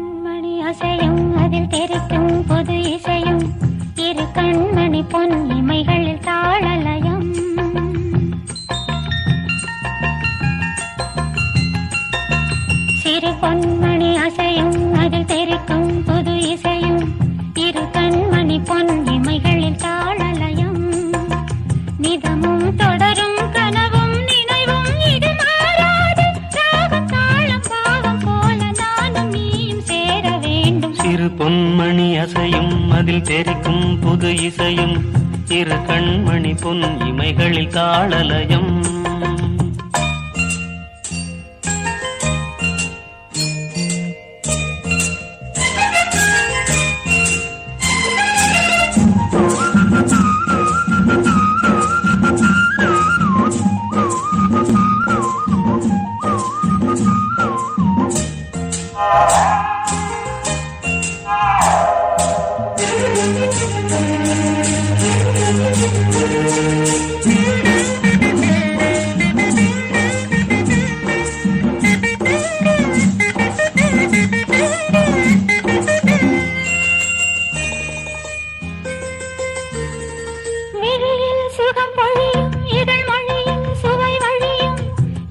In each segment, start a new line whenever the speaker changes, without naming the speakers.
கண்மணி அசையும் அதில் தெரிக்கும் பொது இசையும் இரு கண்மணி பொன் இமைகளில் தாழலயம்
சிறு பொன்மணி அசையும் அதில் தெரிக்கும் மணி தெரிக்கும் புது இசையும் இரு கண்மணி பொன் இமைகளில் தாளலயம் you. சுகம் பொழியும் இதழ் மொழியில் சுவை வழியும்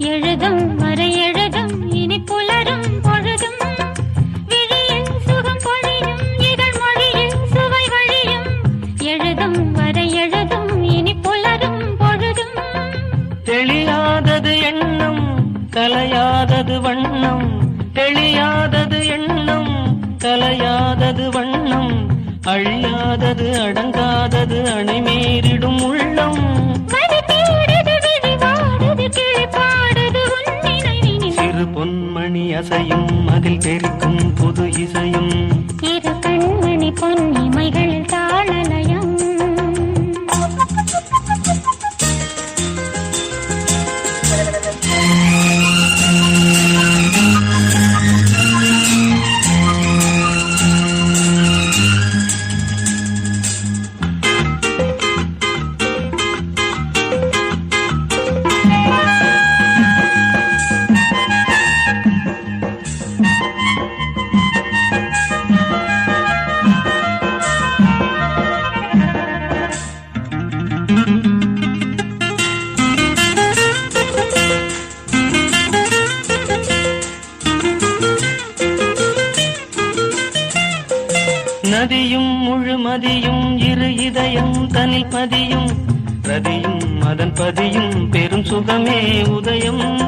எழுதும்
கலையாதது வண்ணம் தெளியாதது எண்ணம் கலையாதது வண்ணம் அழியாதது அடங்காதது அணைமீறிடும் உள்ளம். சிறு பொன்மணி அசையும் அதில் தெரிக்கும் புது இசையும்.
இரு கண்மணி பொன்னிமைகள் தாளலயம்
மதியும் முழுமதியும் இரு இதயம் தனில் பதியும். ரதியும் அதன் பதியும் பெரும் சுகமே உதயம்.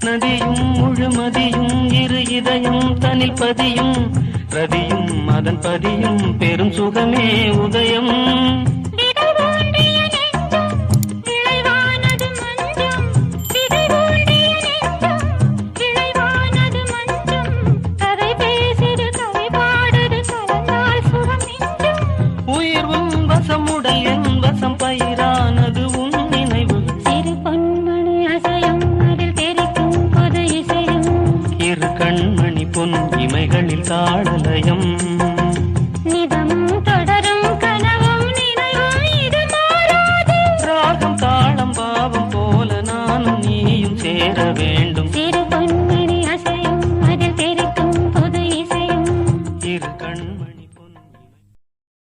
நதியும் முழுமதியும் இரு இதயம் தனில் பதியும். ரதியும் அதன் பதியும் பெரும் சுகமே உதயம். சேர வேண்டும்